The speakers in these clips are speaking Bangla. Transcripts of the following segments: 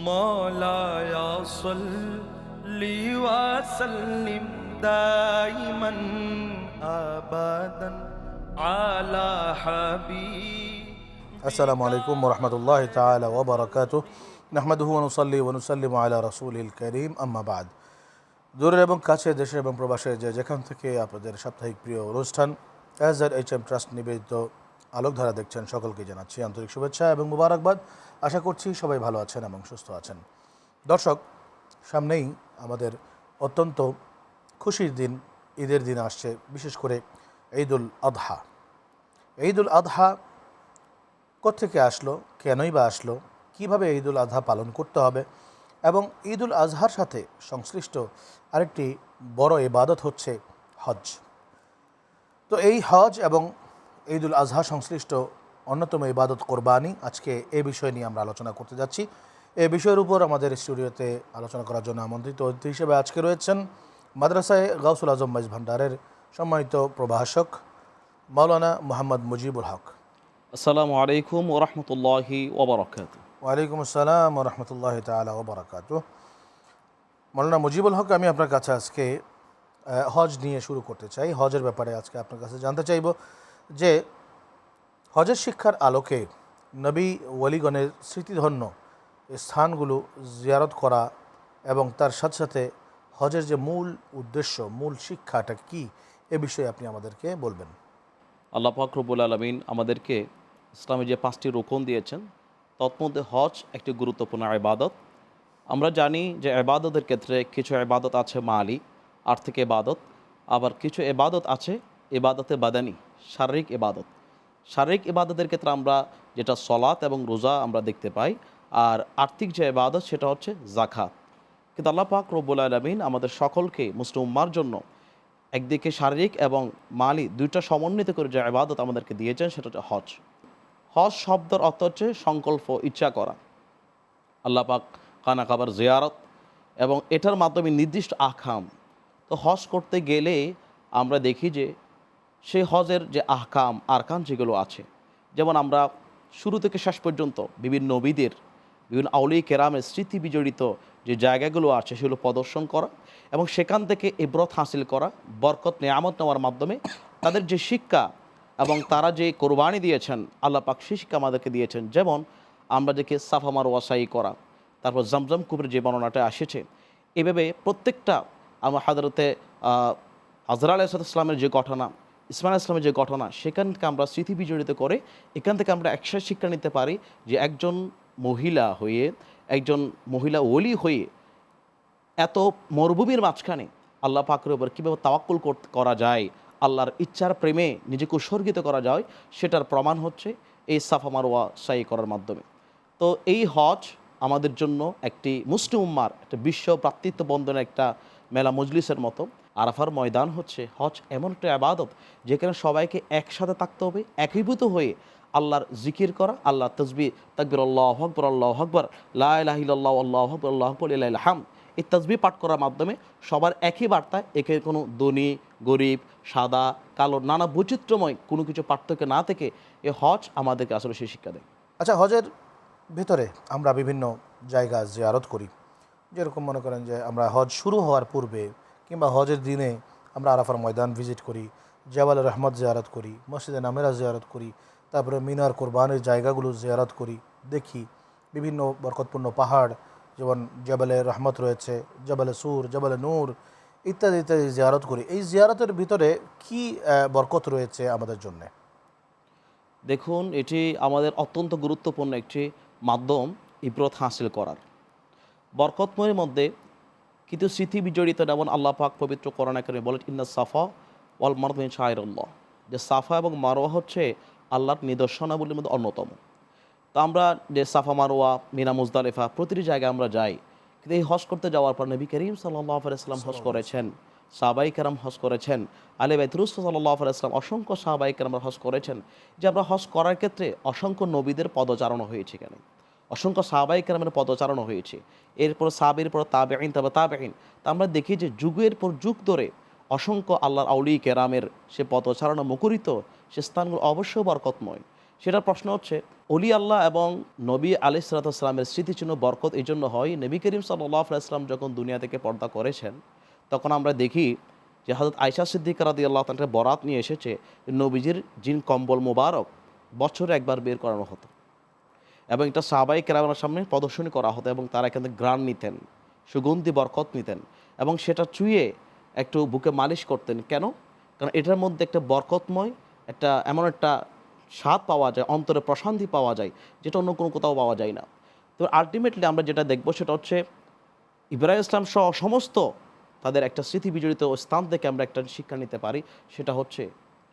مولاي صل وسلم دائما ابدا على حبيب আসসালামু আলাইকুম রহমতুল্লাহ তালা ওবরাকাত নাহমাদুহু অনুসল্লি অনুসাল্লিম আলা রসুল করিম আম্মা বাদ দূরের এবং কাছে দেশের এবং প্রবাসে যে যেখান থেকে আপনাদের সাপ্তাহিক প্রিয় অনুষ্ঠান এজ আর এইচ এম ট্রাস্ট নিবেদিত আলোকধারা দেখছেন সকলকে জানাচ্ছি আন্তরিক শুভেচ্ছা এবং মুবারকবাদ আশা করছি সবাই ভালো আছেন এবং সুস্থ আছেন। দর্শক, সামনেই আমাদের অত্যন্ত খুশির দিন, ঈদের দিন আসছে, বিশেষ করে ঈদুল আদহা ঈদুল আদহা কোত্থেকে আসলো, কেনই বা আসলো, কীভাবে ঈদুল আজহা পালন করতে হবে এবং ঈদুল আজহার সাথে সংশ্লিষ্ট আরেকটি বড় ইবাদত হচ্ছে হজ তো এই হজ এবং ঈদুল আজহা সংশ্লিষ্ট অন্যতম ইবাদত কোরবানি। আজকে এ বিষয় নিয়ে আমরা আলোচনা করতে যাচ্ছি। এ বিষয়ের উপর আমাদের স্টুডিওতে আলোচনা করার জন্য আমন্ত্রিত অতিথি হিসেবে আজকে রয়েছেন মাদ্রাসায় গাউসুল আজম মাইজ ভান্ডারের সম্মানিত প্রভাষক মাওলানা মোহাম্মদ মুজিবুল হক। আসসালামু আলাইকুম ওরহমতুল্লাহি ওবরাকাত ওয়ালাইকুম আসসালাম ও রহমতুল্লাহ তালা ওবরাকাত মৌলানা মুজিবুল হক আমি আপনার কাছে আজকে হজ নিয়ে শুরু করতে চাই। হজের ব্যাপারে আজকে আপনার কাছে জানতে চাইব যে হজের শিক্ষার আলোকে নবী ওয়ালিগণের স্মৃতিধন্য স্থানগুলো জিয়ারত করা এবং তার সাথে সাথে হজের যে মূল উদ্দেশ্য, মূল শিক্ষাটা কি এ বিষয়ে আপনি আমাদেরকে বলবেন। আল্লাহ পাকরবুল আলমিন আমাদেরকে ইসলামে যে পাঁচটি রোকন দিয়েছেন, তৎমধ্যে হজ একটি গুরুত্বপূর্ণ আবাদত আমরা জানি যে আবাদতের ক্ষেত্রে কিছু আবাদত আছে মালি, আর্থিক এবাদত আবার কিছু এবাদত আছে এবাদতে বাদানি, শারীরিক এবাদত শারীরিক ইবাদতের ক্ষেত্রে আমরা যেটা সলাত এবং রোজা আমরা দেখতে পাই, আর আর্থিক যে এবাদত সেটা হচ্ছে জাকাত কিন্তু আল্লাহ পাক রব্বুল আলমিন আমাদের সকলকে মুসলিম উম্মার জন্য একদিকে শারীরিক এবং মালি দুইটা সমন্বিত করে যে আবাদত আমাদেরকে দিয়েছেন সেটা হচ্ছে হজ। হজ শব্দের অর্থ হচ্ছে সংকল্প, ইচ্ছা করা। আল্লাহ পাক কানা কাবার জিয়ারত এবং এটার মাধ্যমে নির্দিষ্ট আখাম তো হজ করতে গেলে আমরা দেখি যে সেই হজের যে আহকাম, আরকান যেগুলো আছে, যেমন আমরা শুরু থেকে শেষ পর্যন্ত বিভিন্ন নবীদের, বিভিন্ন আউলি কেরামের স্মৃতি বিজড়িত যে জায়গাগুলো আছে, সেগুলো প্রদর্শন করা এবং সেখান থেকে ইব্রত হাসিল করা, বরকত, নিয়ামত নেওয়ার মাধ্যমে তাদের যে শিক্ষা এবং তারা যে কোরবানি দিয়েছেন, আল্লাহ পাক সেই শিক্ষা আমাদেরকে দিয়েছেন। যেমন আমরা দেখি সাফামার ওয়াসাই করা, তারপর জমজম কুবের যে বর্ণনাটা এসেছে, এভাবে প্রত্যেকটা আমার হাজারতে হজরা আলাইসালামের যে ঘটনা ইসমাইল ইসলামের যে ঘটনা সেখান থেকে আমরা স্মৃতি বিজড়িত করে, এখান থেকে আমরা একসাথে শিক্ষা নিতে পারি যে একজন মহিলা হয়ে, একজন মহিলা ওলি হয়ে এত মরুভূমির মাঝখানে আল্লাহ পাকের উপর কীভাবে তাওয়াক্কুল করা যায়, আল্লাহর ইচ্ছার প্রেমে নিজেকে উৎসর্গিত করা যায়, সেটার প্রমাণ হচ্ছে এই সাফা মারোয়া সাই করার মাধ্যমে। তো এই হজ আমাদের জন্য একটি মুসলিম উম্মার, একটা বিশ্ব প্রাতৃত্ব বন্ধনের একটা মেলা মজলিসের মতো। আরাফার ময়দান হচ্ছে হজ এমন একটা আবাদত যেখানে সবাইকে একসাথে থাকতে হবে, একীভূত হয়ে আল্লাহর জিকির করা আল্লাহ তসবি তাকবির আল্লাহ আকবর আল্লাহ আকবর লাহ আল্লাহ আকবর আল্লাহ আকবর হাম। এই তসবি পাঠ করার মাধ্যমে সবার একই বার্তায় একে কোনো ধনী, গরিব, সাদা, কালো, নানা বৈচিত্র্যময় কোনো কিছু পার্থক্য না থেকে এ হজ আমাদেরকে আসলে সেই শিক্ষা দেয়। আচ্ছা হজের ভিতরে আমরা বিভিন্ন জায়গা জিয়ারত করি। যেরকম মনে করেন যে আমরা হজ শুরু হওয়ার পূর্বে কিংবা হজের দিনে আমরা আরাফার ময়দান ভিজিট করি জাবাল রহমত জিয়ারত করি, মসজিদে নামেরা জিয়ারত করি, তারপরে মিনার কোরবানের জায়গাগুলো জিয়ারত করি, দেখি বিভিন্ন বরকতপূর্ণ পাহাড়, যেমন জাবালে রহমত রয়েছে জাবালে সুর জাবালে নূর, ইত্যাদি ইত্যাদি জিয়ারত করি। এই জিয়ারতের ভিতরে কি বরকত রয়েছে আমাদের জন্যে? দেখুন, এটি আমাদের অত্যন্ত গুরুত্বপূর্ণ একটি মাধ্যম ইব্রত হাসিল করার। বরকতময়ের মধ্যে কিন্তু স্মৃতি বিজড়িত যেমন আল্লাহ পাক পবিত্র করোনা করে বলে ইন্না সাফা ওয়াল মারদিন শাহরুল্লাহ যে সাফা এবং মারোয়া হচ্ছে আল্লাহর নিদর্শনাবলীর মধ্যে অন্যতম। তো আমরা যে সাফা মারোয়া মিনা মুজদালিফা প্রতিটি জায়গায় আমরা যাই কিন্তু এই হজ করতে যাওয়ার পর নবী করিম সাল্লাহ আলাইসাল্লাম হজ করেছেন সাহাবাই কারাম হজ করেছেন আলী বাইতুরুস সাল্লাহ আলাইসলাম অসংখ্য সাহাবাই কারাম হজ করেছেন যে আমরা হজ করার ক্ষেত্রে অসংখ্য নবীদের পদচারণা হয়েছে এখানে। অসংখ্য সাহাবাই কারামের পদচারণা হয়েছে। এরপর সাবের পর তাবেইন তবে তাবেইন তা আমরা দেখি যে যুগের পর যুগ ধরে অসংখ্য আল্লাহর আউলি কেরামের সে পদচারণা মুখরিত, সে স্থানগুলো অবশ্যই বরকতময়। সেটার প্রশ্ন হচ্ছে, অলি আল্লাহ এবং নবী আলি সালাতামের স্মৃতিচিহ্ন বরকত এই জন্য হয়? নবী করিম সাল্লাহ আলাইসলাম যখন দুনিয়া থেকে পর্দা করেছেন, তখন আমরা দেখি যে হজরত আয়সা সিদ্দিকা রাদি আল্লাহ তাকে বরাত নিয়ে এসেছে নবীজির জিন কম্বল মোবারক বছরে একবার বের করানো হতো। এবং এটা সাহাবাই কেরামের সামনে প্রদর্শনী করা হতো এবং তারা এখান গ্রান নিতেন, সুগন্ধি, বরকত নিতেন এবং সেটা চুয়ে একটু বুকে মালিশ করতেন। কেন? কারণ এটার মধ্যে একটা বরকতময়, একটা এমন একটা স্বাদ পাওয়া যায়, অন্তরে প্রশান্তি পাওয়া যায়, যেটা অন্য কোনো কোথাও পাওয়া যায় না। তো আলটিমেটলি আমরা যেটা দেখব সেটা হচ্ছে, ইব্রাহিম ইসলাম সহ সমস্ত তাদের একটা স্মৃতি বিজড়িত স্থান থেকে আমরা একটা শিক্ষা নিতে পারি, সেটা হচ্ছে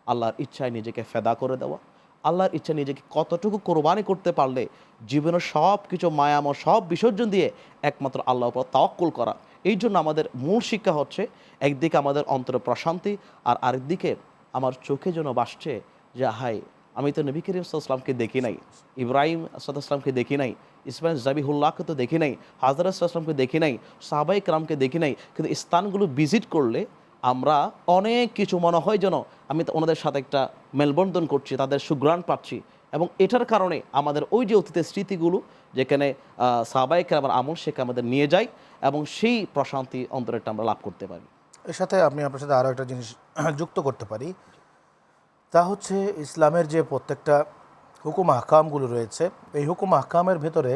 আল্লাহর ইচ্ছায় নিজেকে ফেদা করে দেওয়া। আল্লাহর ইচ্ছা নিজেকে কতটুকু কোরবানি করতে পারলে জীবনের সব কিছু মায়াময় সব বিসর্জন দিয়ে একমাত্র আল্লাহর উপর তাওয়াক্কুল করা। এই জন্য আমাদের মূল শিক্ষা হচ্ছে, একদিকে আমাদের অন্তরে প্রশান্তি আর আরেকদিকে আমার চোখে যেন বাসছে যে হাই আমি তো নবী করিম সাল্লামকে দেখি নাই, ইব্রাহিম সাদামকে দেখি নাই, ইসমাইল জাবিহুল্লাহকে তো দেখি নাই হাজরত আসলামকে দেখি নাই সাহাবাই কালামকে দেখি নাই, কিন্তু স্থানগুলো ভিজিট করলে আমরা অনেক কিছু মনে হয় যেন আমি তো ওনাদের সাথে একটা মেলবন্ধন করছি তাদের সুগ্রাণ পাচ্ছি এবং এটার কারণে আমাদের ওই যে অতীতের স্মৃতিগুলো যেখানে সাহাবাই কালামের আমল সেখানে আমাদের নিয়ে যায় এবং সেই প্রশান্তি অন্তরেরটা আমরা লাভ করতে পারি। এর সাথে আমি আপনার সাথে আরও একটা জিনিস যুক্ত করতে পারি। তা হচ্ছে ইসলামের যে প্রত্যেকটা হুকুম আহকামগুলো রয়েছে এই হুকুম আহকামের ভেতরে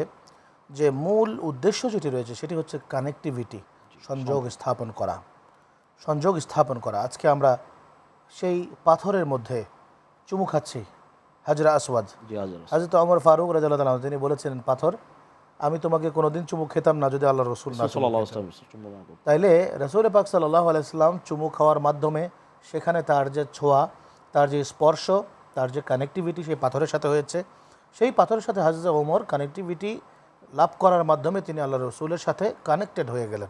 যে মূল উদ্দেশ্য যেটি রয়েছে সেটি হচ্ছে কানেক্টিভিটি সংযোগ। স্থাপন করা। সংযোগ স্থাপন করা। আজকে আমরা সেই পাথরের মধ্যে চুমু খাচ্ছি হাজরা আসওয়াদ। হাজার হাজরত অমর ফারুক তালাম তিনি বলেছিলেন পাথর আমি তোমাকে কোনোদিন চুমু খেতাম না যদি আল্লাহ রসুল না। তাইলে রসুল পাক সাল্লাহ আলাইসলাম চুমু খাওয়ার মাধ্যমে সেখানে তার যে ছোঁয়া তার যে স্পর্শ তার যে কানেক্টিভিটি সেই পাথরের সাথে হয়েছে। সেই পাথরের সাথে হাজরত ওমর কানেক্টিভিটি লাভ করার মাধ্যমে তিনি আল্লাহ রসুলের সাথে কানেক্টেড হয়ে গেলেন।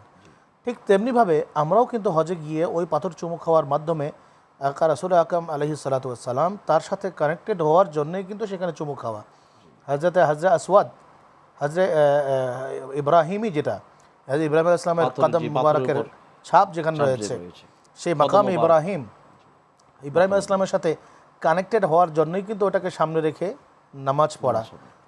ঠিক তেমনিভাবে আমরাও কিন্তু হজে গিয়ে ওই পাথর চুমু খাওয়ার মাধ্যমে আকা রসুল আকাম আলহি সালাতাম তার সাথে কানেক্টেড হওয়ার জন্যই কিন্তু সেখানে চুমু খাওয়া। হজরতে হাজরা আসওয়াদ হজরে ইব্রাহিমই যেটা হজরত ইব্রাহিম আলাইহিস সালামের পাথর, কদম মুবারকের ছাপ যেখানে রয়েছে। সেই মাকাম ইব্রাহিম ইব্রাহিম আলাইহিস সালামের সাথে কানেক্টেড হওয়ার জন্যই কিন্তু ওটাকে সামনে রেখে নামাজ পড়া।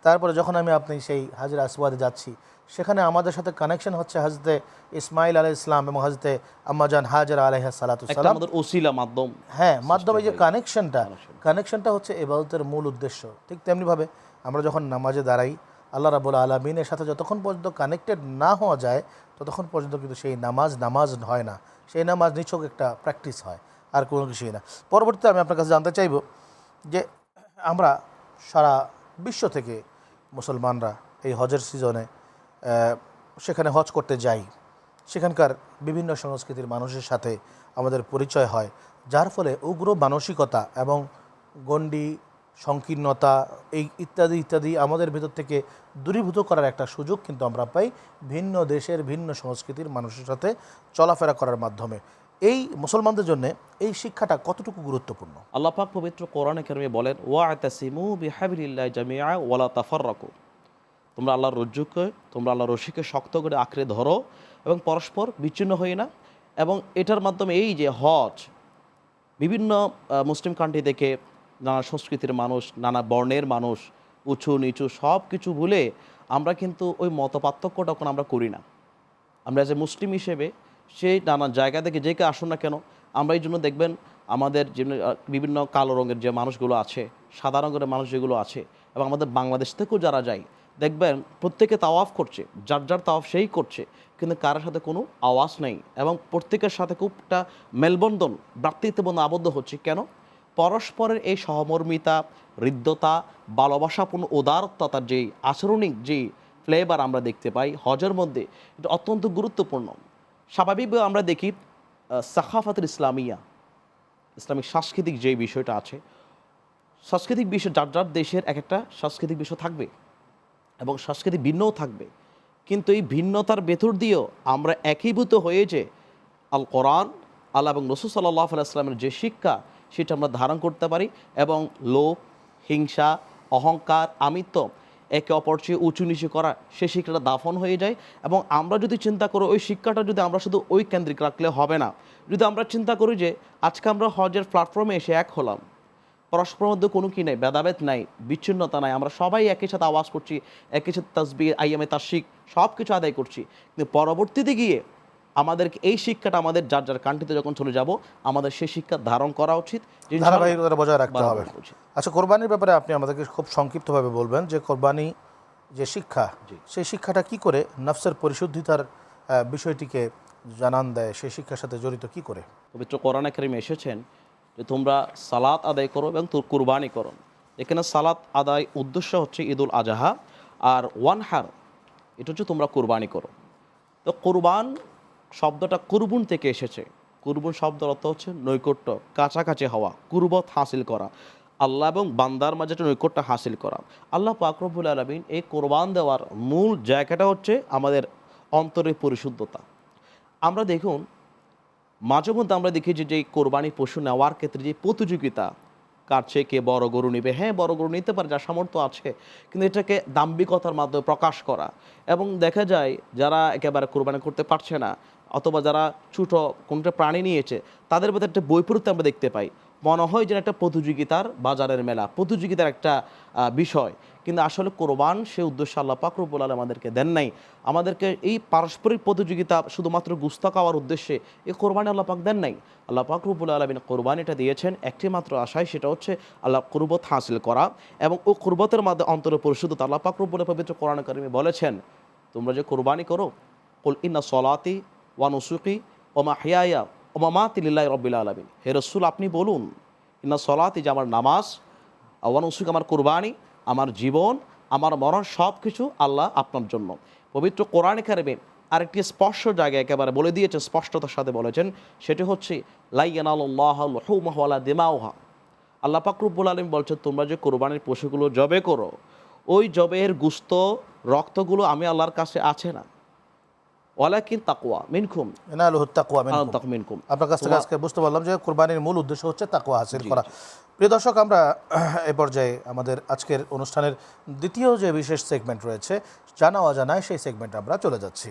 তারপরে যখন আমি আপনি সেই হাজরা আসওয়াদে যাচ্ছি সেখানে আমাদের সাথে কানেকশন হচ্ছে হাজতে ইসমাইল আলাহ ইসলাম এবং হাজতে আম্মাজান হাজরা আলহ একটা সালাতাম আমাদের ওসিলা মাধ্যম হ্যাঁ মাধ্যমে যে কানেকশনটা কানেকশনটা হচ্ছে এবাদতের মূল উদ্দেশ্য। ঠিক তেমনিভাবে আমরা যখন নামাজে দাঁড়াই আল্লাহ রাবুল আলমিনের সাথে যতক্ষণ পর্যন্ত কানেক্টেড না হওয়া যায় ততক্ষণ পর্যন্ত কিন্তু সেই নামাজ নামাজ হয় না। সেই নামাজ নিছক একটা প্র্যাকটিস হয় আর কোনো কিছুই না। পরবর্তীতে আমি আপনার কাছে জানতে চাইব যে আমরা সারা বিশ্ব থেকে মুসলমানরা এই হজের সিজনে সেখানে হজ করতে যাই। সেখানকার বিভিন্ন সংস্কৃতির মানুষের সাথে আমাদের পরিচয় হয়, যার ফলে উগ্র মানসিকতা এবং গণ্ডি, সংকীর্ণতা, এই ইত্যাদি ইত্যাদি আমাদের ভেতর থেকে দূরীভূত করার একটা সুযোগ কিন্তু আমরা পাই ভিন্ন দেশের, ভিন্ন সংস্কৃতির মানুষের সাথে চলাফেরা করার মাধ্যমে। এই মুসলমানদের জন্য এই শিক্ষাটা কতটুকু গুরুত্বপূর্ণ? আল্লাহ পাক পবিত্র কোরআনে কেরমে বলেন ওয়া আতাসিমু বিহাবিলিল্লাহ জামিআ ওয়ালা তাফাররাকু। তোমরা আল্লাহর রজ্জুকে, তোমরা আল্লাহর রশিকে শক্ত করে আঁকড়ে ধরো এবং পরস্পর বিচ্ছিন্ন হই না। এবং এটার মাধ্যমে এই যে হজ, বিভিন্ন মুসলিম কান্ট্রি থেকে নানা সংস্কৃতির মানুষ, নানা বর্ণের মানুষ, উঁচু, নিচু সব কিছু ভুলে আমরা কিন্তু ওই মত পার্থক্যটা এখন আমরা করি না। আমরা যে মুসলিম হিসেবে সেই নানা জায়গা থেকে যে কে আসুন না কেন, আমরা এই জন্য দেখবেন আমাদের যে বিভিন্ন কালো রঙের যে মানুষগুলো আছে, সাদা রঙের মানুষ যেগুলো আছে এবং আমাদের বাংলাদেশ থেকেও যারা যায় দেখবেন প্রত্যেকে তাওয়াফ করছে, যার যার তাওয়াফ সেই করছে, কিন্তু কারোর সাথে কোনো আওয়াজ নেই এবং প্রত্যেকের সাথে খুব একটা মেলবন্ধন ভ্রাতৃত্ববন্ধন আবদ্ধ হচ্ছে। কেন? পরস্পরের এই সহমর্মিতা, হৃদ্যতা, ভালোবাসাপূর্ণ উদারতার যে আচরণিক যে ফ্লেভার আমরা দেখতে পাই হজের মধ্যে, এটা অত্যন্ত গুরুত্বপূর্ণ। স্বাভাবিকভাবে আমরা দেখি সাখাফাতুল ইসলামিয়া, ইসলামিক সাংস্কৃতিক যে বিষয়টা আছে, সাংস্কৃতিক বিষয় যার যার দেশের এক একটা সাংস্কৃতিক বিষয় থাকবে। এবং সংস্কৃতি ভিন্নও থাকবে। কিন্তু এই ভিন্নতার ভেতর দিয়েও আমরা একীভূত হয়ে যে আল কোরআন, আল্লাহ এবং রসুল সাল্লাহ আলাইস্লামের যে শিক্ষা, সেটা আমরা ধারণ করতে পারি এবং লোভ, হিংসা, অহংকার, আমিত্ব একে অপর চেয়ে উঁচু নিচু করা, সে শিক্ষাটা দাফন হয়ে যায় এবং আমরা যদি চিন্তা করি ওই শিক্ষাটা যদি আমরা শুধু ওই কেন্দ্রিক রাখলে হবে না। যদি আমরা চিন্তা করি যে আজকে আমরা হজের প্ল্যাটফর্মে এসে এক হলাম পরস্পরের মধ্যে কোনো কি নেই ভেদাভেদ নাই বিচ্ছিন্নতা নাই। আমরা সবাই একই সাথে আওয়াজ করছি একই সাথে তাসবি আইএমএ তাসিক সব কিছু আদায় করছি। কিন্তু পরবর্তীতে গিয়ে আমাদেরকে এই শিক্ষাটা আমাদের যার যার কান্ট্রিতে যখন চলে যাব আমাদের সেই শিক্ষা ধারণ করা উচিত। ধারাবাহিকতা বজায় রাখতে হবে। আচ্ছা কোরবানির ব্যাপারে আপনি আমাদেরকে খুব সংক্ষিপ্তভাবে বলবেন যে কোরবানি যে শিক্ষা সেই শিক্ষাটা কি করে নফসের পরিশুদ্ধিতার বিষয়টিকে জানান দেয় সেই শিক্ষার সাথে জড়িত কি করে? পবিত্র কোরআনে কারিমে এসেছেন যে তোমরা সালাত আদায় করো এবং তোর কুরবানি করো। এখানে সালাত আদায় উদ্দেশ্য হচ্ছে ঈদুল আজহা আর ওয়ান হার এটা হচ্ছে তোমরা কুরবানি করো। তো কুরবান শব্দটা কুরবুন থেকে এসেছে। কুরবুন শব্দের অর্থ হচ্ছে নৈকট্য, কাছাকাছি হওয়া, কুরবত হাসিল করা। আল্লাহ এবং বান্দার মাঝে একটা নৈকট্য হাসিল করা। আল্লাহ পাকরবুল আলমিন এই কোরবান দেওয়ার মূল জায়গাটা হচ্ছে আমাদের অন্তরের পরিশুদ্ধতা। আমরা দেখুন মাঝে মধ্যে আমরা দেখি যে যে কোরবানি পশু নেওয়ার ক্ষেত্রে যে প্রতিযোগিতা চেয়ে কে বড় গরু নেবে? হ্যাঁ বড় গরু নিতে পারে, যার সামর্থ্য আছে, কিন্তু এটাকে দাম্ভিকতার মাধ্যমে প্রকাশ করা। এবং দেখা যায়, যারা একেবারে কোরবানি করতে পারছে না, অথবা যারা ছোটো কোনটা প্রাণী নিয়েছে, তাদের মধ্যে একটা বৈপরীত্য আমরা দেখতে পাই। মনে হয় যেন একটা প্রতিযোগিতার বাজারের মেলা, প্রতিযোগিতার একটা বিষয়। কিন্তু আসলে কোরবান, সে উদ্দেশ্য আল্লাহ পাক রব্বুল আলম আমাদেরকে দেন নাই। আমাদেরকে এই পারস্পরিক প্রতিযোগিতা শুধুমাত্র গুস্তা খাওয়ার উদ্দেশ্যে এই কোরবানি আল্লাহ পাক দেন নাই। আল্লাহ পাক রব্বুল আলমিন কোরবানিটা দিয়েছেন, একটি মাত্র আশায়, সেটা হচ্ছে আল্লাহ কুরবত হাসিল করা এবং ও কুরবতের মাধ্যমে অন্তরে পরিশুদ্ধতা আল্লাহ পাক রব্বুল পবিত্র কোরআন কারিমে বলেছেন, তোমরা যে কোরবানি করো, কুল ইন্না সলাতি ওয়া নুসুকি ওমা হিয়ায়া ওমা মা তিল্লাহ রব্বিল আলমিন। হে রসুল, আপনি বলুন, ইন্না সলাতি যে আমার নামাজ ওয়ান উসুক আমার কোরবানি আমার জীবন, আমার মরণ সব কিছু আল্লাহ আপনার জন্য। পবিত্র কোরআন খারেবে আরেকটি স্পষ্ট জায়গায় একেবারে বলে দিয়েছে স্পষ্টতার সাথে বলেছেন, সেটি হচ্ছে লাইয়ানাল্লাহলা দিমাওহা আল্লাহ পাকরুব্বুল আলম বলছেন, তোমরা যে কোরবানির পশুগুলো জবে করো, ওই জবের গুস্ত রক্তগুলো আমি আল্লাহর কাছে আছে না। ওয়ালাকিন তাকুয়া মিনকুম। তাকওয়া মিনকুম। আপনার কাছ থেকে আজকে বুঝতে পারলাম যে কোরবানির মূল উদ্দেশ্য হচ্ছে তাকুয়া হাসিল করা। প্রিয় দর্শক আমরা এ পর্যায়ে আমাদের আজকের অনুষ্ঠানের দ্বিতীয় যে বিশেষ সেগমেন্ট রয়েছে জানা অজানায় সেই সেগমেন্ট আমরা চলে যাচ্ছি।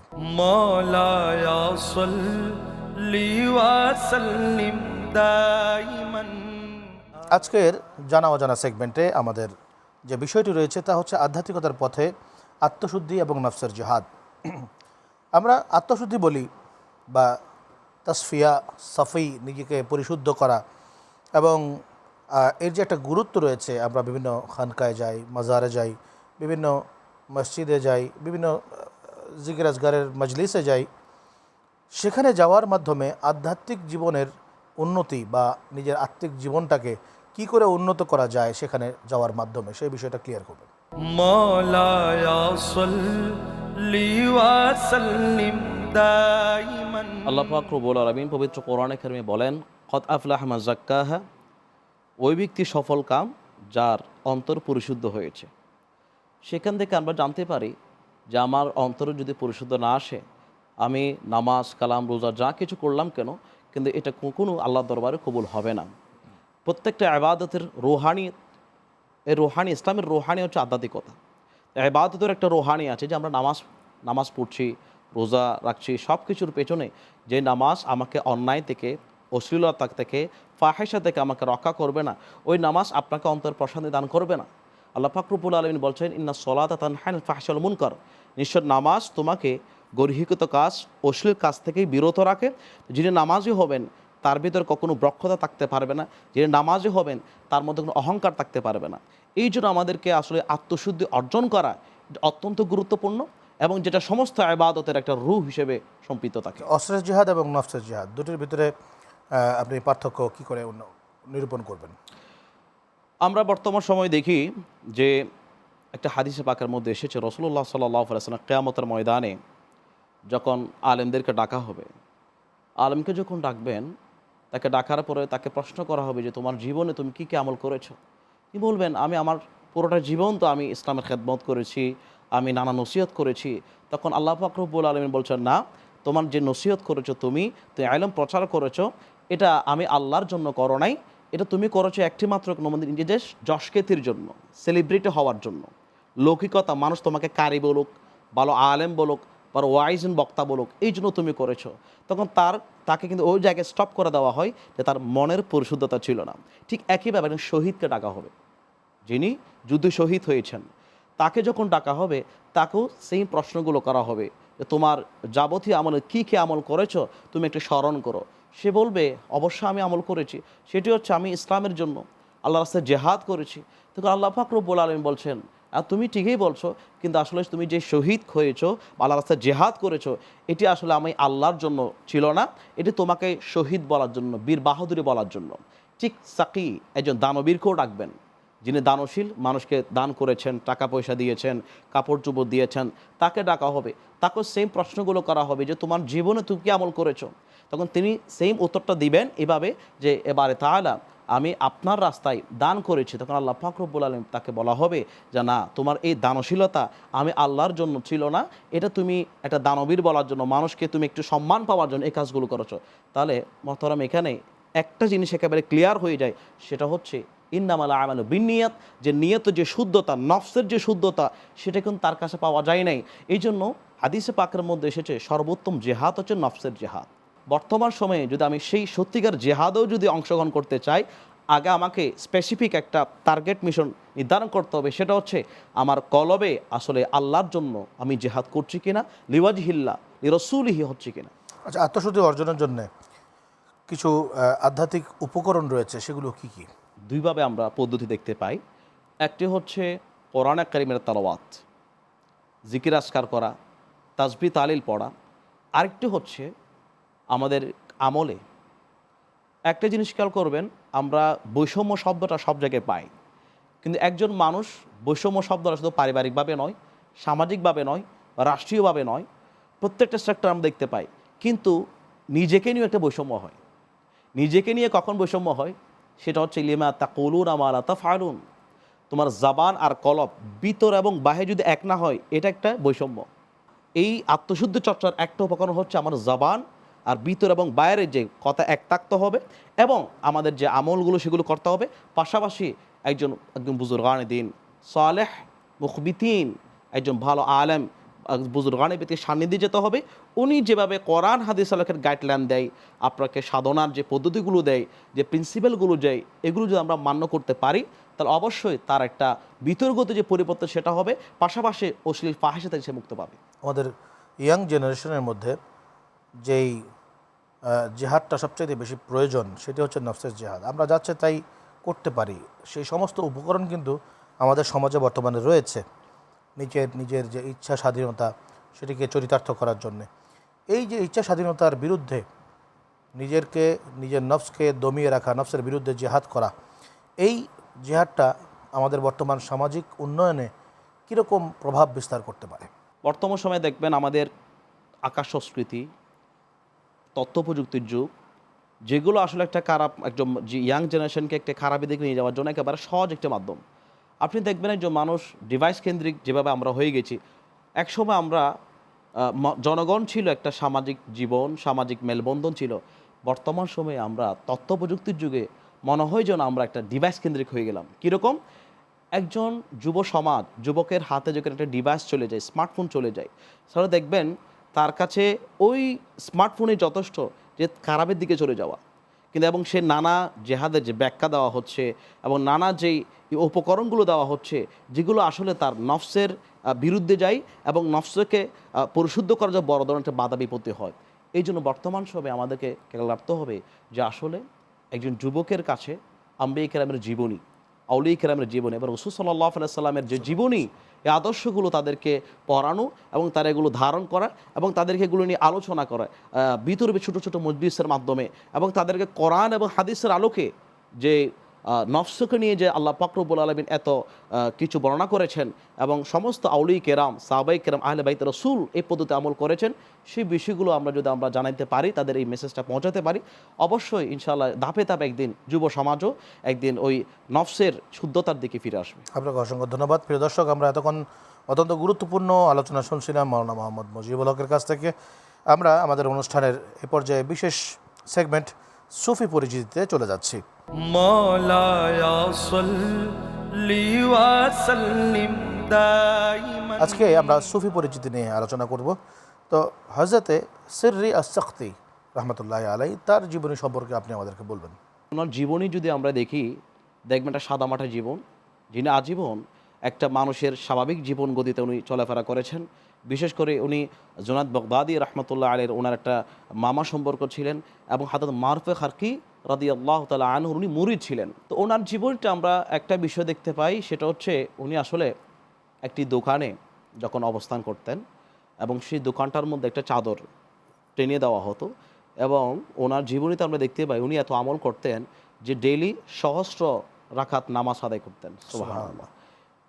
আজকের জানা অজানা সেগমেন্টে আমাদের যে বিষয়টি রয়েছে তা হচ্ছে আধ্যাত্মিকতার পথে আত্মশুদ্ধি এবং নফসের জিহাদ। আমরা আত্মশুদ্ধি বলি বা তাসফিয়া, সাফি, নিজেকে পরিশুদ্ধ করা এবং এর যে একটা গুরুত্ব রয়েছে, আমরা বিভিন্ন খানকায় যাই, মাজারে যাই, বিভিন্ন মসজিদে যাই, বিভিন্ন জিগিরাজগারের মজলিসে যাই, সেখানে যাওয়ার মাধ্যমে আধ্যাত্মিক জীবনের উন্নতি বা নিজের আত্মিক জীবনটাকে কি করে উন্নত করা যায় সেখানে যাওয়ার মাধ্যমে, সেই বিষয়টা ক্লিয়ার করবেন মলায়াসল আল্লাহ পাক রব্বুল আলামিন পবিত্র কোরআনে কারিমে বলেন কত আফলাহ মাজাক্কাহা ওই ব্যক্তি সফল কাম যার অন্তর পরিশুদ্ধ হয়েছে। সেখান থেকে আমরা জানতে পারি যে আমার অন্তরে যদি পরিশুদ্ধ না আসে, আমি নামাজ, কালাম, রোজা যা কিছু করলাম কেন, কিন্তু এটা কোনো আল্লাহ দরবারে কবুল হবে না। প্রত্যেকটা আবাদতের রোহানি এই রোহানি, ইসলামের রোহানি হচ্ছে আধ্যাত্মিকতা। আবাদতের একটা রোহানি আছে যে আমরা নামাজ নামাজ পড়ছি, রোজা রাখছি সব কিছুর পেছনে যে নামাজ আমাকে অন্যায় থেকে, অশ্লীলতা থেকে ফাহেসা থেকে আমাকে রক্ষা করবে না, ওই নামাজ আপনাকে অন্তর প্রশান্তি দান করবে না। আল্লাহ ফাকরুবুল আলমিন বলছেন, ইন্না সলাত তানহান ফাহসাল মুনকর। নিশ্চয় নামাজ তোমাকে গর্হিত কাজ, অশ্লীল কাজ থেকেই বিরত রাখে। যিনি নামাজই হবেন তার ভিতর কখনো ব্রক্ষতা থাকতে পারবে না যিনি নামাজে হবেন তার মধ্যে কোনো অহংকার থাকতে পারবে না। এই জন্য আমাদেরকে আসলে আত্মশুদ্ধি অর্জন করা অত্যন্ত গুরুত্বপূর্ণ এবং যেটা সমস্ত আবাদতের একটা রূপ হিসেবে সম্পৃক্ত থাকে। অস্ত্রের জিহাদ এবং নফসের জিহাদ দুটির ভিতরে আপনি পার্থক্য কি করে নিরূপণ করবেন? আমরা বর্তমান সময় দেখি যে একটা হাদিসে পাকের মধ্যে এসেছে রসুল্লাহ সাল্লাহ আলাইসাল্লাম কেয়ামতের ময়দানে যখন আলেমদেরকে ডাকা হবে আলেমকে যখন ডাকবেন তাকে ডাকার পরে তাকে প্রশ্ন করা হবে যে তোমার জীবনে তুমি কী কী আমল করেছ? কি বলবেন, আমি আমার পুরোটা জীবন তো আমি ইসলামের খেদমত করেছি, আমি নানা নসিহত করেছি। তখন আল্লাহ ফাকরুবুল আলমিন বলছেন, না, তোমার যে নসিহত করেছ তুমি তুমি আইলম প্রচার করেছ, এটা আমি আল্লাহর জন্য করো নাই, এটা তুমি করেছ একটি মাত্র তোমাদের নিজেদের যশকেতির জন্য সেলিব্রিটি হওয়ার জন্য। লৌকিকতা মানুষ তোমাকে কারি বলুক, ভালো আলেম বলুক বা ওয়াইজন বক্তা বলুক, এই জন্য তুমি করেছ। তখন তার তাকে কিন্তু ওই জায়গায় স্টপ করে দেওয়া হয় যে তার মনের পরিশুদ্ধতা ছিল না। ঠিক একইভাবে একজন শহীদকে ডাকা হবে। যিনি যুদ্ধে শহীদ হয়েছেন, তাকে যখন ডাকা হবে, তাকেও সেই প্রশ্নগুলো করা হবে যে তোমার যাবতীয় আমলে কী কী আমল করেছ, তুমি একটু স্মরণ করো। সে বলবে, অবশ্যই আমি আমল করেছি। সেটি হচ্ছে আমি ইসলামের জন্য আল্লাহ রাস্তায় জেহাদ করেছি। তখন আল্লাহ ফাকরবুল আলম বলছেন আর তুমি ঠিকই বলছো, কিন্তু আসলে তুমি যে শহীদ হয়েছো আল্লাহ রাস্তায় জেহাদ করেছ, এটি আসলে আমি আল্লাহর জন্য ছিল না, এটি তোমাকে শহীদ বলার জন্য, বীর বাহাদুরি বলার জন্য। ঠিক সাকি, একজন দানবীরকেও ডাকবেন, যিনি দানশীল, মানুষকে দান করেছেন, টাকা পয়সা দিয়েছেন, কাপড় চোপড় দিয়েছেন, তাকে ডাকা হবে। তাকেও সেম প্রশ্নগুলো করা হবে যে, তোমার জীবনে তুমি কি আমল করেছ? তখন তিনি সেম উত্তরটা দিবেন এভাবে যে, এবারে তাহলে আমি আপনার রাস্তায় দান করেছি, তখন আল্লাহ ফাকরবুল আলম তাকে বলা হবে যে, না, তোমার এই দানশীলতা আমি আল্লাহর জন্য ছিল না। এটা তুমি একটা দানবীর বলার জন্য, মানুষকে তুমি একটু সম্মান পাওয়ার জন্য এই কাজগুলো করেছ। তাহলে মহতরম, এখানে একটা জিনিস একেবারে ক্লিয়ার হয়ে যায়, সেটা হচ্ছে ইন্নামালা আমাল বিনিয়াত যে নিয়ত, যে শুদ্ধতা, নফসের যে শুদ্ধতা, সেটা কিন্তু তার কাছে পাওয়া যায় নাই। এই জন্য হাদিসে পাকের মধ্যে এসেছে, সর্বোত্তম জেহাদ হচ্ছে নফসের জেহাদ। বর্তমান সময়ে যদি আমি সেই সত্যিকার জেহাদেও যদি অংশগ্রহণ করতে চাই আগে আমাকে স্পেসিফিক একটা টার্গেট মিশন নির্ধারণ করতে হবে সেটা হচ্ছে আমার কলবে আসলে আল্লাহর জন্য আমি জেহাদ করছি কিনা লিওয়াজ হিল্লা লিরসুলিহি হচ্ছে কিনা। আচ্ছা আত্মশুদ্ধি অর্জনের জন্য কিছু আধ্যাত্মিক উপকরণ রয়েছে সেগুলো কি কি? দুইভাবে আমরা পদ্ধতি দেখতে পাই। একটি হচ্ছে কোরআন কারিমের তালাওয়াত জিকির আসকার করা তাজবি তালিল পড়া। আরেকটি হচ্ছে আমাদের আমলে। একটা জিনিস খেয়াল করবেন, আমরা বৈষম্য শব্দটা সব জায়গায় পাই। কিন্তু একজন মানুষ বৈষম্য শব্দটা শুধু পারিবারিকভাবে নয়, সামাজিকভাবে নয়, রাষ্ট্রীয়ভাবে নয়, প্রত্যেকটা সেক্টর আমরা দেখতে পাই। কিন্তু নিজেকে নিয়েও একটা বৈষম্য হয়। নিজেকে নিয়ে কখন বৈষম্য হয়? সেটা হচ্ছে লিমা তা কলুন আমার তা ফারুন তোমার জাবান আর কলব বিতর এবং বাহে যদি এক না হয়, এটা একটা বৈষম্য। এই আত্মশুদ্ধ চর্চার একটা উপকরণ হচ্ছে আমার জবান আর ভিতর এবং বাইরের যে কথা এক হবে এবং আমাদের যে আমলগুলো সেগুলো করতে হবে। পাশাপাশি একজন একজন বুজুর্গান দিন, সালেহ, মুখবিতিন, একজন ভালো আলেম বুজুর্গানের ব্যক্তির সান্নিধ্যে যেতে হবে। উনি যেভাবে কোরআন, হাদিস, আলোকের গাইডলাইন দেয়, আপনাকে সাধনার যে পদ্ধতিগুলো দেয়, যে প্রিন্সিপালগুলো দেয়, এগুলো যদি আমরা মান্য করতে পারি, তাহলে অবশ্যই তার একটা বিতর্গত যে পরিবর্তন সেটা হবে। পাশাপাশি অশ্লীল ফাহেসা থেকে সে মুক্ত পাবে। আমাদের ইয়াং জেনারেশনের মধ্যে যেই জেহাদটা সবচেয়ে বেশি প্রয়োজন, সেটি হচ্ছে নফসের জেহাদ। আমরা যাচ্ছে তাই করতে পারি। সেই সমস্ত উপকরণ কিন্তু আমাদের সমাজে বর্তমানে রয়েছে, নিজের নিজের যে ইচ্ছা স্বাধীনতা সেটিকে চরিতার্থ করার জন্যে। এই যে ইচ্ছা স্বাধীনতার বিরুদ্ধে নিজেরকে, নিজের নফসকে দমিয়ে রাখা, নফসের বিরুদ্ধে জেহাদ করা, এই জেহাদটা আমাদের বর্তমান সামাজিক উন্নয়নে কীরকম প্রভাব বিস্তার করতে পারে? বর্তমান সময়ে দেখবেন আমাদের আকাশ সংস্কৃতি তথ্য প্রযুক্তির যুগ, যেগুলো আসলে একটা খারাপ একজন যে ইয়াং জেনারেশনকে একটা খারাপের দিকে নিয়ে যাওয়ার জন্য একেবারে সহজ একটা মাধ্যম। আপনি দেখবেন একজন মানুষ ডিভাইস কেন্দ্রিক যেভাবে আমরা হয়ে গেছি, একসময় আমরা জনগণ ছিল একটা সামাজিক জীবন, সামাজিক মেলবন্ধন ছিল। বর্তমান সময়ে আমরা তথ্য প্রযুক্তির যুগে মনে হয় যেন আমরা একটা ডিভাইস কেন্দ্রিক হয়ে গেলাম। কীরকম? একজন যুব সমাজ, যুবকের হাতে যখন একটা ডিভাইস চলে যায় স্মার্টফোন চলে যায়, তাহলে দেখবেন তার কাছে ওই স্মার্টফোনে যথেষ্ট যে খারাপের দিকে চলে যাওয়া। কিন্তু এবং সে নানা জেহাদের যে ব্যাখ্যা দেওয়া হচ্ছে এবং নানা যেই উপকরণগুলো দেওয়া হচ্ছে, যেগুলো আসলে তার নফসের বিরুদ্ধে যায় এবং নফসকে পরিশুদ্ধ করার জন্য বড় ধরনের একটা বাধা বিপত্তি হয়। এই জন্য বর্তমান সময়ে আমাদেরকে খেয়াল রাখতে হবে যে আসলে একজন যুবকের কাছে আম্বে কেরামের জীবনী আউলি কেরামের জীবনী এবং রসুল সাল্লাহ সাল্লামের যে জীবনী এই আদর্শগুলো তাদেরকে পড়ানো এবং তারা এগুলো ধারণ করা এবং তাদেরকে এগুলো নিয়ে আলোচনা করা বিতর্বে ছোটো ছোটো মজলিসের মাধ্যমে এবং তাদেরকে কোরআন এবং হাদিসের আলোকে যে নফসকে নিয়ে যে আল্লাহ পাকরবুল আলমিন এত কিছু বর্ণনা করেছেন এবং সমস্ত আউলি কেরাম সাবাই কেরাম, আহলে বাইত রসুল এই পদ্ধতি আমল করেছেন, সেই বিষয়গুলো আমরা যদি আমরা জানাইতে পারি, তাদের এই মেসেজটা পৌঁছাতে পারি। অবশ্যই ইনশাল্লাহ ধাপে ধাপে একদিন যুব সমাজও একদিন ওই নফসের শুদ্ধতার দিকে ফিরে আসবে। আপনাকে অসংখ্য ধন্যবাদ। প্রিয় দর্শক, আমরা এতক্ষণ অত্যন্ত গুরুত্বপূর্ণ আলোচনা শুনছিলাম মৌলানা মোহাম্মদ মুজিবুল হকের কাছ থেকে। আমরা আমাদের অনুষ্ঠানের এ পর্যায়ে বিশেষ সেগমেন্ট সুফি পরিচিতিতে চলে যাচ্ছি। আজকে আমরা সুফি পরিচিতি নিয়ে আলোচনা করব। তো হজরতে সিররি আসক্তি রহমতুল্লাহ আলাই তার জীবনী সম্পর্কে আপনি আমাদেরকে বলবেন। ওনার জীবনী যদি আমরা দেখি দেখবেন একটা সাদামাটা জীবন যিনি আজীবন একটা মানুষের স্বাভাবিক জীবন গতিতে উনি চলাফেরা করেছেন। বিশেষ করে উনি জোনাদ বগদাদি রহমতুল্লাহ আলের ওনার একটা মামা সম্পর্ক ছিলেন এবং হাতত মারফে খারকি রাদি আল্লাহ তালা আনহুর উনি মুরিদ ছিলেন। তো ওনার জীবনটা আমরা একটা বিষয় দেখতে পাই সেটা হচ্ছে উনি আসলে একটি দোকানে যখন অবস্থান করতেন এবং সেই দোকানটার মধ্যে একটা চাদর টেনে দেওয়া হতো এবং ওনার জীবনীতে আমরা দেখতে পাই উনি এত আমল করতেন যে ডেইলি সহস্র রাখাত নামাজ আদায় করতেন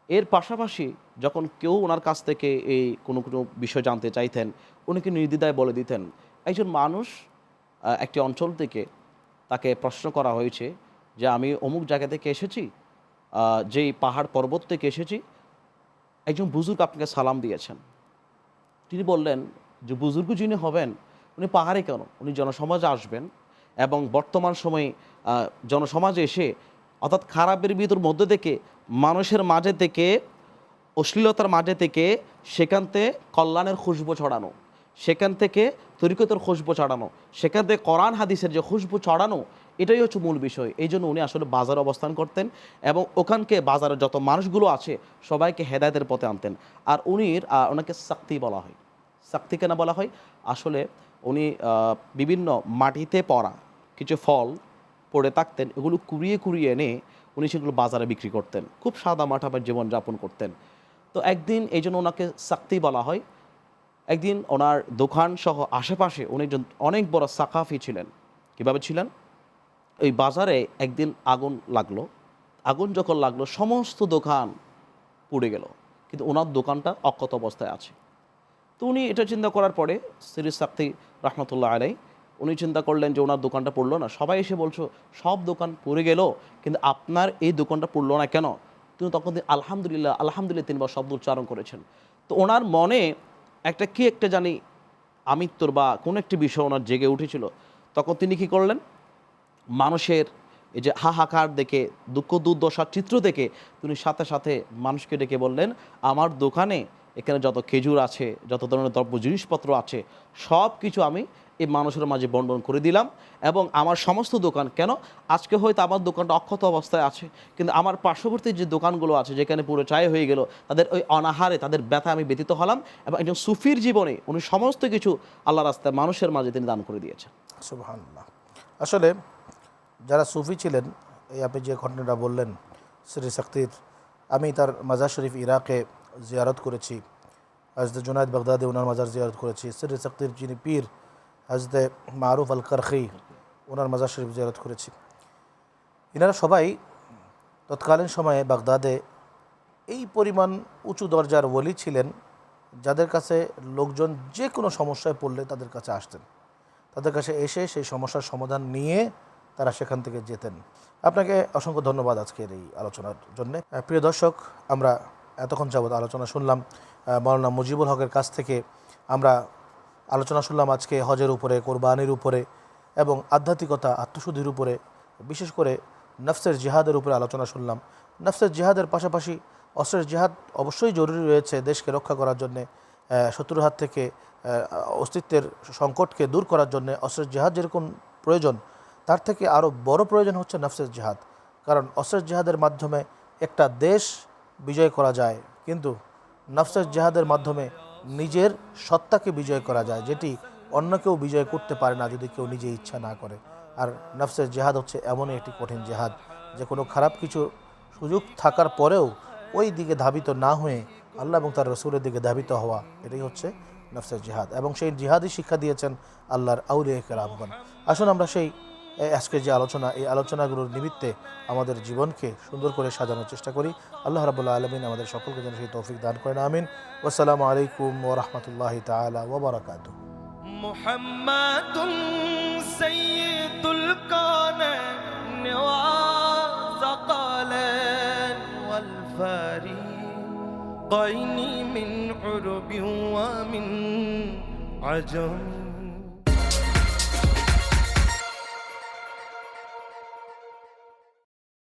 এর পাশাপাশি যখন কেউ ওনার কাছ থেকে এই কোনো কোনো বিষয় জানতে চাইতেন উনিকে নির্দ্বিধায় বলে দিতেন? একজন মানুষ একটি অঞ্চল থেকে তাকে প্রশ্ন করা হয়েছে যে আমি অমুক জায়গা থেকে এসেছি যেই পাহাড় পর্বত থেকে এসেছি, একজন বুজুর্গ আপনাকে সালাম দিয়েছেন। তিনি বললেন যে বুজুর্গ যিনি হবেন, উনি পাহাড়ে কেন? উনি জনসমাজে আসবেন এবং বর্তমান সময়ে জনসমাজে এসে অর্থাৎ খারাপের ভিতর মধ্যে থেকে, মানুষের মাঝে থেকে, অশ্লীলতার মাঝে থেকে, সেখান থেকে কল্যাণের খুশবু ছড়ানো, সেখান থেকে তরিকতের খুশবু ছড়ানো। সেখান থেকে কোরআন হাদিসের যে খুশবু ছড়ানো, এটাই হচ্ছে মূল বিষয়। এই জন্য উনি আসলে বাজারে অবস্থান করতেন এবং ওখানকে বাজারে যত মানুষগুলো আছে, সবাইকে হেদায়তের পথে আনতেন। আর উনির ওনাকে শক্তি বলা হয়। শক্তি কেন বলা হয়? আসলে উনি বিভিন্ন মাটিতে পড়া কিছু ফল পড়ে থাকতেন, এগুলো কুড়িয়ে কুড়িয়ে এনে উনি সেগুলো বাজারে বিক্রি করতেন। খুব সাদা মাঠাবার জীবনযাপন করতেন। তো একদিন এই জন্য ওনাকে শক্তি বলা হয়। একদিন ওনার দোকান সহ আশেপাশে উনি একজন অনেক বড় সাকাফি ছিলেন। কীভাবে ছিলেন? ওই বাজারে একদিন আগুন লাগল। আগুন যখন লাগল, সমস্ত দোকান পুড়ে গেল। কিন্তু ওনার দোকানটা অক্ষত অবস্থায় আছে। তো উনি এটা চিন্তা করার পরে শ্রী সাক্তি রহমতুল্লাহ আলাই উনি চিন্তা করলেন যে ওনার দোকানটা পড়ল না। সবাই এসে বলছো, সব দোকান পড়ে গেল, কিন্তু আপনার এই দোকানটা পড়ল না কেন? তিনি তখন আলহামদুলিল্লাহ আলহামদুলিল্লাহ তিনবার শব্দ উচ্চারণ করেছেন। তো ওনার মনে একটা কি একটা জানি আমিত্বর বা কোনো একটি বিষয় ওনার জেগে উঠেছিল। তখন তিনি কি করলেন? মানুষের এই যে হাহাকার দেখে, দুঃখ দুর্দশার চিত্র দেখে তিনি সাথে সাথে মানুষকে ডেকে বললেন, আমার দোকানে এখানে যত খেজুর আছে, যত ধরনের দ্রব্য জিনিসপত্র আছে সব কিছু আমি এই মানুষের মাঝে বন্টন করে দিলাম এবং আমার সমস্ত দোকান, কেন? আজকে হয়তো আমার দোকানটা অক্ষত অবস্থায় আছে, কিন্তু আমার পার্শ্ববর্তী যে দোকানগুলো আছে, যেখানে পুরো চায় হয়ে গেল, তাদের ওই অনাহারে, তাদের ব্যথা আমি ব্যতীত হলাম এবং একজন সুফির জীবনে উনি সমস্ত কিছু আল্লাহ রাস্তায় মানুষের মাঝে তিনি দান করে দিয়েছেন। আসলে যারা সুফি ছিলেন, এই আপনি যে ঘটনাটা বললেন, শ্রী শক্তির, আমি তার মাজার শরীফ ইরাকে জিয়ারত করেছি, হজরত জুনায়দ বাগদাদে ওনার মাজার জিয়ারত করেছি, শ্রী শক্তির যিনি পীর হজরত মারুফ আল কারখি ওনার মাজার শরীফ জিয়ারত করেছি। এনারা সবাই তৎকালীন সময়ে বাগদাদে এই পরিমাণ উঁচু দরজার ওলি ছিলেন যাদের কাছে লোকজন যে কোনো সমস্যায় পড়লে তাদের কাছে আসতেন। তাদের কাছে এসে সেই সমস্যার সমাধান নিয়ে তারা সেখান থেকে যেতেন। আপনাকে অসংখ্য ধন্যবাদ আজকের এই আলোচনার জন্য। প্রিয় দর্শক, আমরা এতক্ষণ যাবৎ আলোচনা শুনলাম। মৌলানা মুজিবুল হকের কাছ থেকে আমরা আলোচনা শুনলাম আজকে হজের উপরে, কোরবানির উপরে এবং আধ্যাত্মিকতা, আত্মশুদ্ধির উপরে। বিশেষ করে নফসের জিহাদের উপরে আলোচনা শুনলাম। নফসের জিহাদের পাশাপাশি অস্ত্রের জিহাদ অবশ্যই জরুরি রয়েছে দেশকে রক্ষা করার জন্যে শত্রুর হাত থেকে অস্তিত্বের সংকটকে দূর করার জন্য অস্ত্রের জিহাদ যেরকম প্রয়োজন, তার থেকে আরও বড় প্রয়োজন হচ্ছে নফসের জিহাদ। কারণ অস্ত্রের জিহাদের মাধ্যমে একটা দেশ বিজয় করা যায়। কিন্তু নফসের জিহাদের মাধ্যমে নিজের সত্তাকে বিজয় করা যায়, যেটি অন্য কেউ বিজয় করতে পারে না যদি কেউ নিজে ইচ্ছা না করে। আর নফসের জেহাদ হচ্ছে এমনই একটি কঠিন জেহাদ, যে কোনো খারাপ কিছু সুযোগ থাকার পরেও ওই দিকে ধাবিত না হয়ে আল্লাহ এবং তার রসুলের দিকে ধাবিত হওয়া, এটাই হচ্ছে নফসের জিহাদ। এবং সেই জিহাদই শিক্ষা দিয়েছেন আল্লাহর আউলিয়া কেরামগণ আসুন আমরা সেই আজকের যে আলোচনা এই আলোচনাগুলোর নিমিত্তে আমাদের জীবনকে সুন্দর করে সাজানোর চেষ্টা করি আল্লাহ রাবুল্লাহ আলমিন আমাদের সকলকে যেন সেই তৌফিক দান করেন আমিন আসসালামু আলাইকুম ওরহমতুল্লাহ তালা ওবরাকাতু محمد سيد الكونين وثقلين والفريقين من عرب ومن عجم